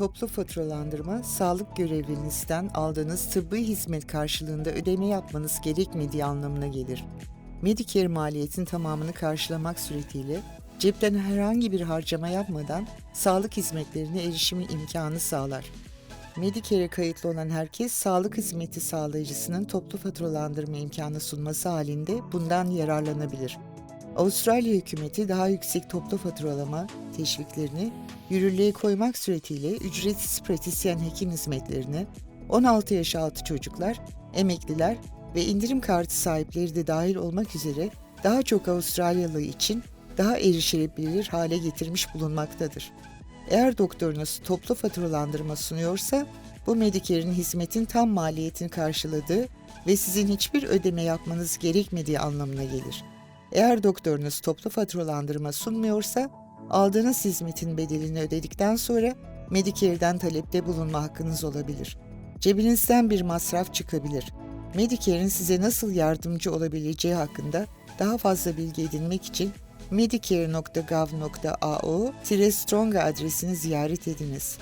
Toplu faturalandırma, sağlık görevlinizden aldığınız tıbbi hizmet karşılığında ödeme yapmanız gerekmediği anlamına gelir. Medicare maliyetin tamamını karşılamak suretiyle cepten herhangi bir harcama yapmadan sağlık hizmetlerine erişimi imkanı sağlar. Medicare'e kayıtlı olan herkes sağlık hizmeti sağlayıcısının toplu faturalandırma imkanı sunması halinde bundan yararlanabilir. Avustralya hükümeti daha yüksek toplu faturalama teşviklerini yürürlüğe koymak suretiyle ücretsiz pratisyen hekim hizmetlerini 16 yaş altı çocuklar, emekliler ve indirim kartı sahipleri de dahil olmak üzere daha çok Avustralyalı için daha erişilebilir hale getirmiş bulunmaktadır. Eğer doktorunuz toplu faturalandırma sunuyorsa, bu Medicare'in hizmetin tam maliyetini karşıladığı ve sizin hiçbir ödeme yapmanız gerekmediği anlamına gelir. Eğer doktorunuz toplu faturalandırma sunmuyorsa, aldığınız hizmetin bedelini ödedikten sonra Medicare'den talepte bulunma hakkınız olabilir. Cebinizden bir masraf çıkabilir. Medicare'in size nasıl yardımcı olabileceği hakkında daha fazla bilgi edinmek için medicare.gov.au-stronga adresini ziyaret ediniz.